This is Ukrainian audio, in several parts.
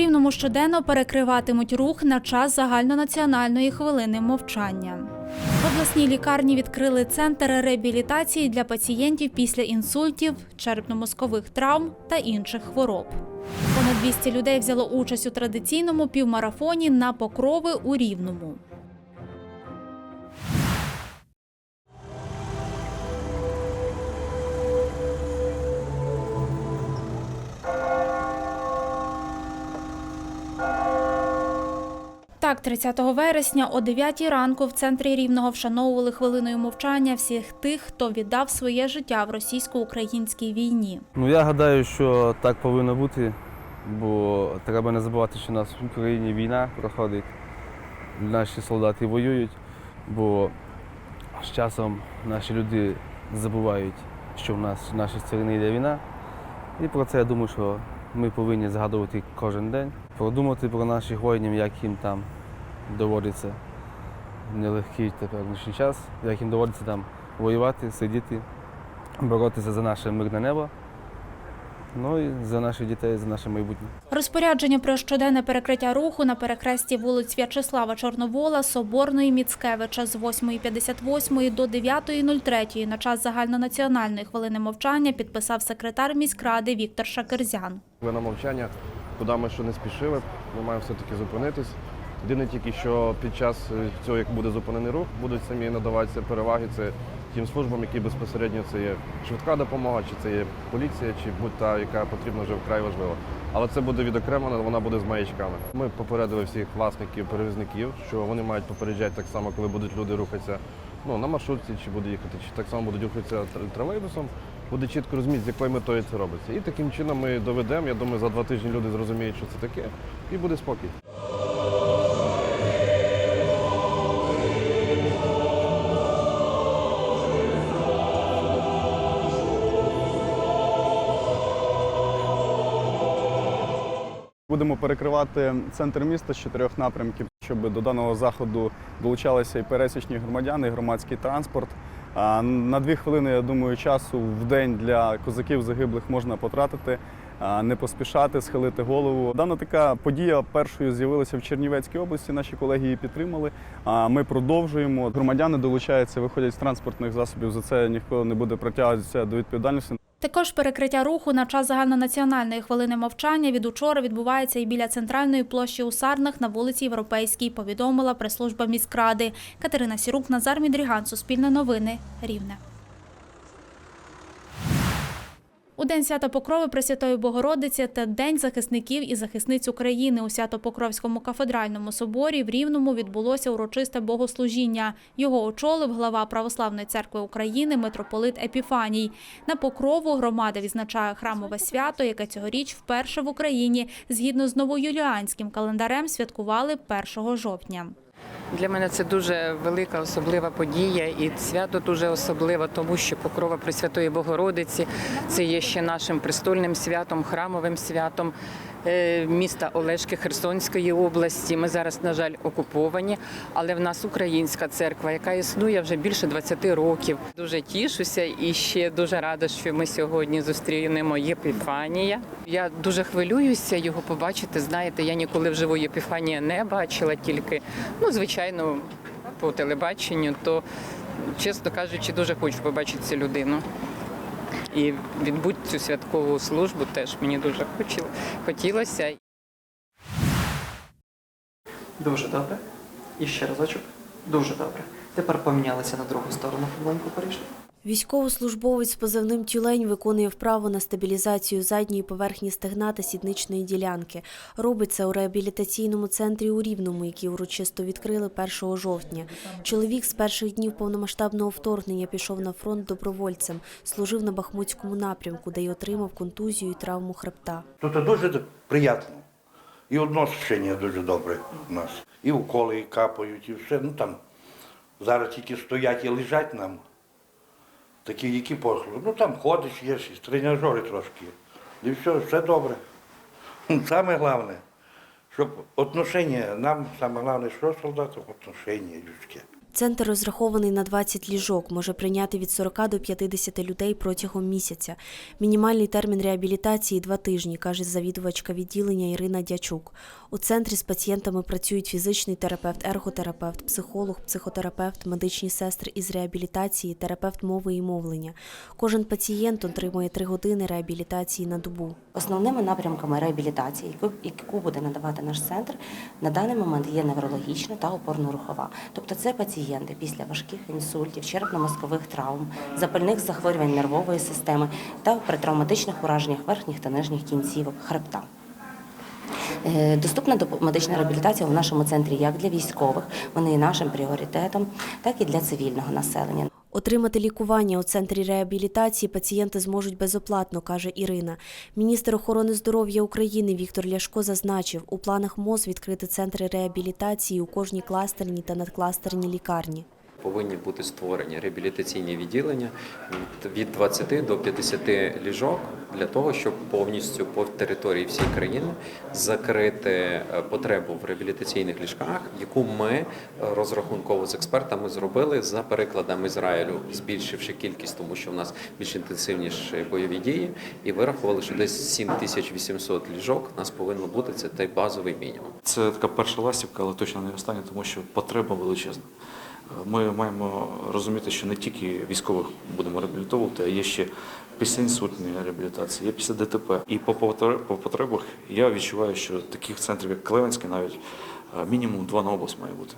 Рівному щоденно перекриватимуть рух на час загальнонаціональної хвилини мовчання. В обласній лікарні відкрили центр реабілітації для пацієнтів після інсультів, черепно-мозкових травм та інших хвороб. Понад 200 людей взяло участь у традиційному півмарафоні на покрови у Рівному. Так, 30 вересня о 9 ранку в центрі Рівного вшановували хвилиною мовчання всіх тих, хто віддав своє життя в російсько-українській війні. Ну я гадаю, що так повинно бути, бо треба не забувати, що у нас в Україні війна проходить. Наші солдати воюють, бо з часом наші люди забувають, що в нас в нашій стороні йде війна. І про це я думаю, що ми повинні згадувати кожен день, продумати про наших воїнів, як їм там доводиться нелегкий теперішній час, як їм доводиться там воювати, сидіти, боротися за наше мирне небо. Ну і за наших дітей, за наше майбутнє. Розпорядження про щоденне перекриття руху на перехресті вулиць В'ячеслава Чорновола, Соборної Міцкевича з 8.58 до 9.03 на час загальнонаціональної хвилини мовчання підписав секретар міськради Віктор Шакерзян. Хвилина мовчання, куди ми ще не спішили, ми маємо все-таки зупинитись. Єдине тільки, що під час е, цього, як буде зупинений рух, будуть самі надаватися переваги це тим службам, які безпосередньо це є швидка допомога, чи це є поліція, чи будь-та, яка потрібна вже вкрай важлива. Але це буде відокремлено, вона буде з маячками. Ми попередили всіх власників, перевізників, що вони мають попереджати так само, коли будуть люди рухатися ну, на маршрутці, чи буде їхати, чи так само будуть рухатися тролейбусом. Буде чітко розуміти, з якою метою це робиться. І таким чином ми доведемо. Я думаю, за два тижні люди зрозуміють, що це таке, і буде спокій. Будемо перекривати центр міста з чотирьох напрямків, щоб до даного заходу долучалися і пересічні громадяни, і громадський транспорт. А На дві хвилини, я думаю, часу в день для козаків загиблих можна потратити, не поспішати, схилити голову. Дана така подія першою з'явилася в Чернівецькій області. Наші колеги її підтримали. А ми продовжуємо. Громадяни долучаються, виходять з транспортних засобів. За це ніхто не буде притягуватися до відповідальності. Також перекриття руху на час загальнонаціональної хвилини мовчання від учора відбувається і біля центральної площі у Сарнах на вулиці Європейській, повідомила прес-служба міськради. Катерина Сірук, Назар Мідріган, Суспільне новини, Рівне. У День свята Покрови Пресвятої Богородиці та День захисників і захисниць України у Свято-Покровському кафедральному соборі в Рівному відбулося урочисте богослужіння. Його очолив глава Православної церкви України митрополит Епіфаній. На Покрову громада відзначає храмове свято, яке цьогоріч вперше в Україні згідно з новоюліанським календарем святкували 1 жовтня. Для мене це дуже велика особлива подія, і свято дуже особливе, тому що покрова Пресвятої Богородиці це є ще нашим престольним святом, храмовим святом міста Олешки Херсонської області. Ми зараз, на жаль, окуповані, але в нас українська церква, яка існує вже більше 20 років. Дуже тішуся і ще дуже рада, що ми сьогодні зустрінемо Єпіфанія. Я дуже хвилююся його побачити. Знаєте, я ніколи вживу Єпіфанія не бачила, тільки ну, звичайно, по телебаченню, то чесно кажучи, дуже хочу побачити цю людину. І відбути цю святкову службу теж мені дуже хотілося. Дуже добре. І ще разочок. Дуже добре. Тепер помінялися на другу сторону. Помаленьку перейшли. Військовослужбовець з позивним тюлень виконує вправу на стабілізацію задньої поверхні стегна та сідничної ділянки. Робить це у реабілітаційному центрі у Рівному, який урочисто відкрили 1 жовтня. Чоловік з перших днів повномасштабного вторгнення пішов на фронт добровольцем, служив на Бахмутському напрямку, де й отримав контузію і травму хребта. Тут дуже приємно. І відношення дуже добре у нас. І уколи капають, і все. Ну там зараз тільки стоять і лежать нам. Такі, які послуги. Ну там ходиш, є, тренажери трошки. І все, все добре. Саме головне, щоб отношення, нам саме головне, що солдатам отношення людське. Центр розрахований на 20 ліжок, може прийняти від 40 до 50 людей протягом місяця. Мінімальний термін реабілітації – два тижні, каже завідувачка відділення Ірина Дячук. У центрі з пацієнтами працюють фізичний терапевт, ерготерапевт, психолог, психотерапевт, медичні сестри із реабілітації, терапевт мови і мовлення. Кожен пацієнт отримує три години реабілітації на добу. Основними напрямками реабілітації, яку- буде надавати наш центр, на даний момент є неврологічна та опорно-рухова. Тобто це пацієнти після важких інсультів, черепно-мозкових травм, запальних захворювань нервової системи та при травматичних ураженнях верхніх та нижніх кінцівок хребта. Е, Доступна медична реабілітація в нашому центрі як для військових, вони є нашим пріоритетом, так і для цивільного населення. Отримати лікування у центрі реабілітації пацієнти зможуть безоплатно, каже Ірина. Міністр охорони здоров'я України Віктор Ляшко зазначив, у планах МОЗ відкрити центри реабілітації у кожній кластерній та надкластерній лікарні. Повинні бути створені реабілітаційні відділення від- від 20 до 50 ліжок для того, щоб повністю по території всієї країни закрити е, потребу в реабілітаційних ліжках, яку ми е, розрахунково з експертами зробили за перекладом Ізраїлю, збільшивши кількість, тому що в нас більш інтенсивніші бойові дії, і вирахували, що десь 7800 ліжок у нас повинно бути. Це той базовий мінімум. Це така перша ластівка, але точно не остання, тому що потреба величезна. Ми маємо розуміти, що не тільки військових будемо реабілітовувати, а є ще після інсультної реабілітації, є після ДТП. І по потребах я відчуваю, що таких центрів, як Клевенський, навіть е, мінімум два на область має бути,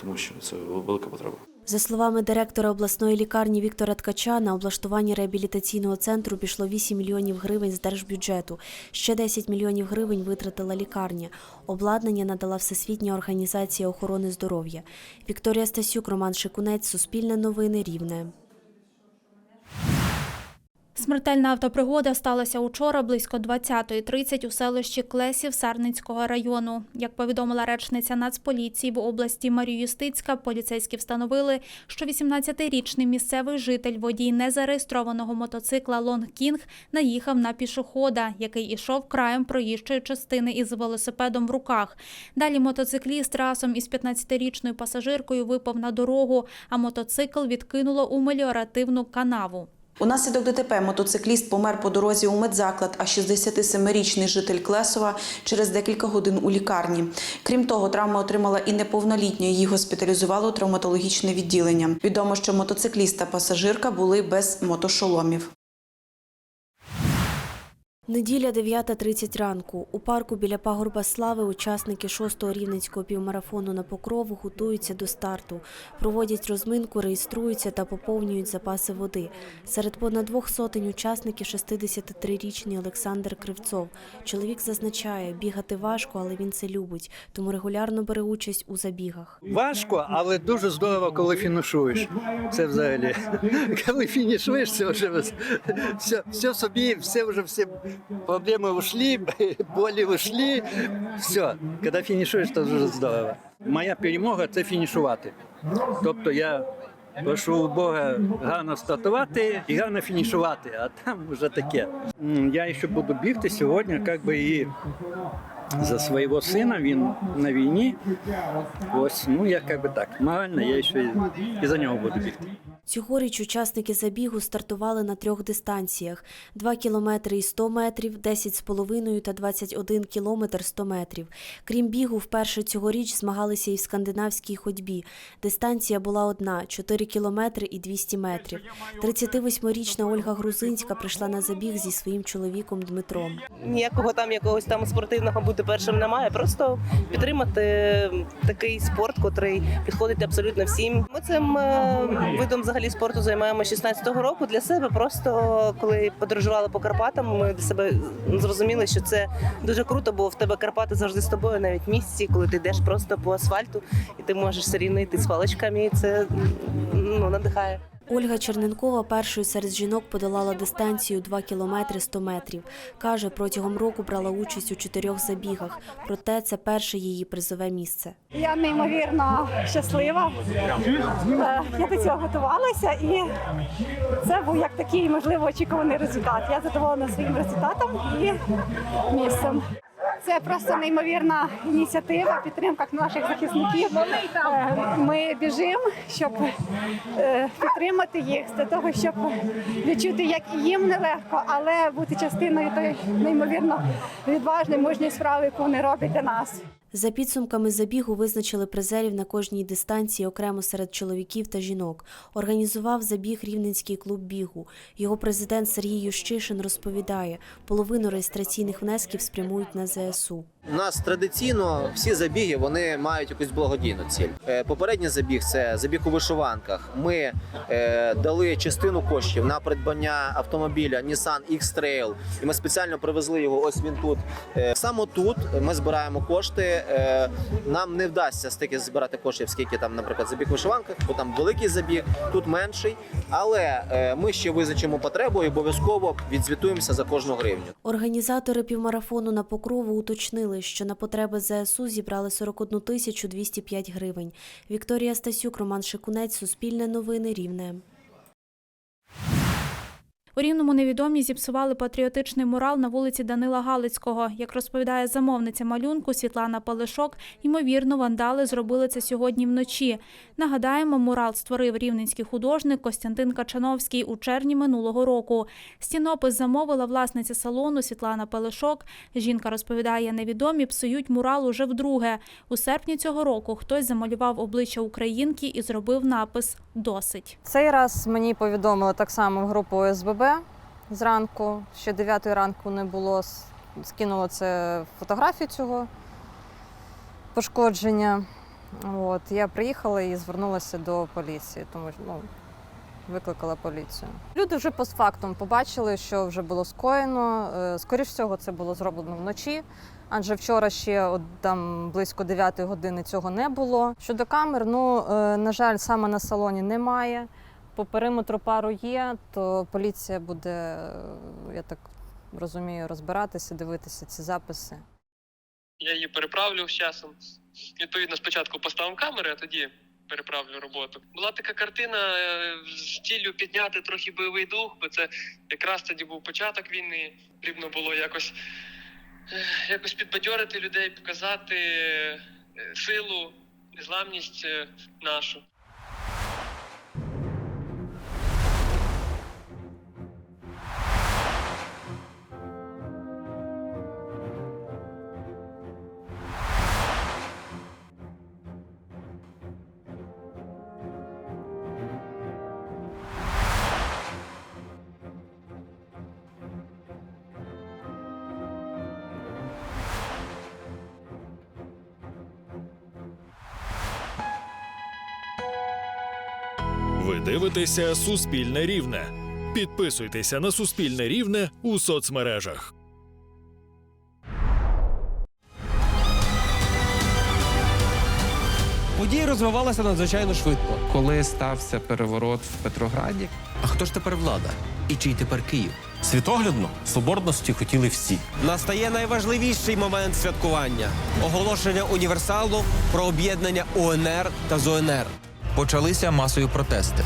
тому що це велика потреба. За словами директора обласної лікарні Віктора Ткача, на облаштування реабілітаційного центру пішло 8 мільйонів гривень з держбюджету. Ще 10 мільйонів гривень витратила лікарня. Обладнання надала Всесвітня організація охорони здоров'я. Вікторія Стасюк, Роман Шикунець, Суспільне новини, Рівне. Смертельна автопригода сталася учора близько 20.30 у селищі Клесів Сарницького району. Як повідомила речниця Нацполіції в області Марію Юстицька, поліцейські встановили, що 18-річний місцевий житель водій незареєстрованого мотоцикла Лонг Кінг наїхав на пішохода, який ішов краєм проїжджої частини із велосипедом в руках. Далі мотоцикліст разом із 15-річною пасажиркою випав на дорогу, а мотоцикл відкинуло у меліоративну канаву. Унаслідок ДТП мотоцикліст помер по дорозі у медзаклад, а 67-річний житель Клесова через декілька годин у лікарні. Крім того, травма отримала і неповнолітня. Її госпіталізувало травматологічне відділення. Відомо, що мотоцикліст та пасажирка були без мотошоломів. Неділя 9.30 ранку. У парку біля пагорба Слави учасники 6-го рівненського півмарафону на Покрову готуються до старту. Проводять розминку, реєструються та поповнюють запаси води. Серед понад двох сотень учасників 63-річний Олександр Кривцов. Чоловік зазначає, бігати важко, але він це любить, тому регулярно бере участь у забігах. Важко, але дуже здорово, коли фінішуєш. Це взагалі. Коли фінішуєш, це вже все, все собі, все вже всі проблеми ушли, болі ушли. Все, коли фінішуєш, то дуже здорово. Моя перемога це фінішувати. Тобто я прошу Бога гарно стартувати і гарно фінішувати, а там вже таке. Я ще буду бігти сьогодні, як би і за свого сина, він на війні. Ось, ну я як би так. Морально я ще і за нього буду бігти. Цьогоріч учасники забігу стартували на трьох дистанціях: 2 кілометри і 100 метрів, 10,5 та 21 кілометр 100 метрів. Крім бігу, вперше цьогоріч змагалися і в скандинавській ходьбі. Дистанція була одна – 4 кілометри і 200 метрів. 38-річна Ольга Грузинська прийшла на забіг зі своїм чоловіком Дмитром. ніякого там якогось там спортивного бути першим немає. Просто підтримати такий спорт, котрий підходить абсолютно всім. Ми цим е, видом взагалі спорту займаємося 16-го року для себе. Просто коли подорожували по Карпатам, ми для себе зрозуміли, що це дуже круто, бо в тебе Карпати завжди з тобою, навіть місці, коли ти йдеш просто по асфальту, і ти можеш все йти з паличками, і це ну надихає. Ольга Черненкова першою серед жінок подолала дистанцію 2 кілометри 100 метрів. Каже, протягом року брала участь у чотирьох забігах, проте це перше її призове місце. Я неймовірно щаслива. Е, Я до цього готувалася, і це був як такий можливо очікуваний результат. Я задоволена своїм результатом і місцем. Це просто неймовірна ініціатива, підтримка наших захисників. Е, Ми біжимо, щоб е, підтримати їх для того, щоб відчути, як і їм нелегко, але бути частиною тої неймовірно відважної, мужньої справи, яку вони роблять для нас. За підсумками забігу визначили призерів на кожній дистанції окремо серед чоловіків та жінок. Організував забіг Рівненський клуб бігу. Його президент Сергій Ющишин розповідає, половину реєстраційних внесків спрямують на ЗСУ. У нас традиційно всі забіги вони мають якусь благодійну ціль. Е, Попередній забіг це забіг у вишиванках. Ми е, дали частину коштів на придбання автомобіля Nissan X-Trail, і ми спеціально привезли його. Ось він тут. Е, саме тут ми збираємо кошти. Е, нам не вдасться стільки збирати коштів, скільки там, наприклад, забіг у вишиванках, бо там великий забіг, тут менший. Але е, ми ще визначимо потребу і обов'язково відзвітуємося за кожну гривню. Організатори півмарафону на Покрову уточнили, що на потреби ЗСУ зібрали 41 тисячу 205 гривень. Вікторія Стасюк, Роман Шикунець, Суспільне новини, Рівне. У Рівному невідомі зіпсували патріотичний мурал на вулиці Данила Галицького. Як розповідає замовниця малюнку Світлана Палишок, ймовірно, вандали зробили це сьогодні вночі. Нагадаємо, мурал створив рівненський художник Костянтин Качановський у червні минулого року. Стінопис замовила власниця салону Світлана Палишок. Жінка розповідає, невідомі псують мурал уже вдруге. У серпні цього року хтось замалював обличчя українки і зробив напис Досить. Цей раз мені повідомили так само в групу ОСББ зранку. Ще 9 ранку не було. С- Скинуло це фотографію цього пошкодження. От, я приїхала і звернулася до поліції, тому що ну, викликала поліцію. Люди вже постфактум побачили, що вже було скоєно. Е, Скоріш всього, це було зроблено вночі. Адже вчора ще от, там близько 9 години цього не було. Щодо камер, ну е, на жаль, саме на салоні немає. По периметру пару є, то поліція буде, я так розумію, розбиратися, дивитися ці записи. Я її переправлю з часом. Відповідно, спочатку поставимо камери, а тоді переправлю роботу. Була така картина е, з ціллю підняти трохи бойовий дух, бо це якраз тоді був початок війни. Потрібно було якось, е, якось підбадьорити людей, показати е, силу, незламність нашу. Ви дивитеся Суспільне Рівне. Підписуйтеся на Суспільне Рівне у соцмережах. Події розвивалися надзвичайно швидко. Коли стався переворот в Петрограді, А хто ж тепер влада? І чий тепер Київ? Світоглядно соборності хотіли всі. Настає найважливіший момент святкування оголошення універсалу про об'єднання УНР та ЗУНР. Почалися масові протести.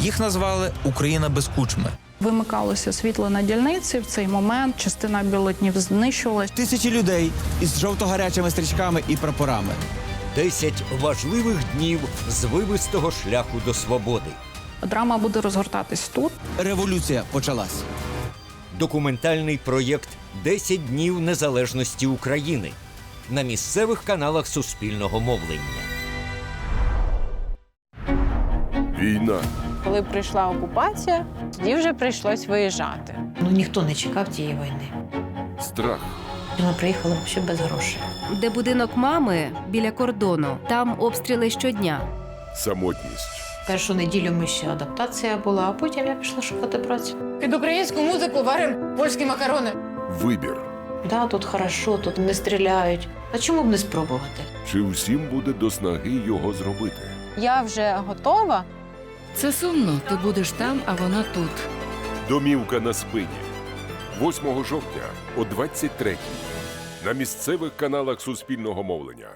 Їх назвали Україна без кучми. Вимикалося світло на дільниці. В цей момент частина бюлетнів знищувалась. Тисячі людей із жовто-гарячими стрічками і прапорами. Десять важливих днів з вивистого шляху до свободи. Драма буде розгортатись тут. Революція почалась. Документальний проєкт «10 днів незалежності України на місцевих каналах суспільного мовлення. Війна. Коли прийшла окупація, тоді вже прийшлось виїжджати. Ну ніхто не чекав тієї війни. Страх. Ми приїхали ще без грошей. Де будинок мами біля кордону. Там обстріли щодня. Самотність. Першу неділю ми ще адаптація була, а потім я пішла шукати працю. Під українську музику варимо польські макарони. Вибір. Да, тут хорошо, тут не стріляють. А чому б не спробувати? Чи всім буде до снаги його зробити? Я вже готова. Це сумно. Ти будеш там, а вона тут. Домівка на спині. 8 жовтня о 23 на місцевих каналах суспільного мовлення.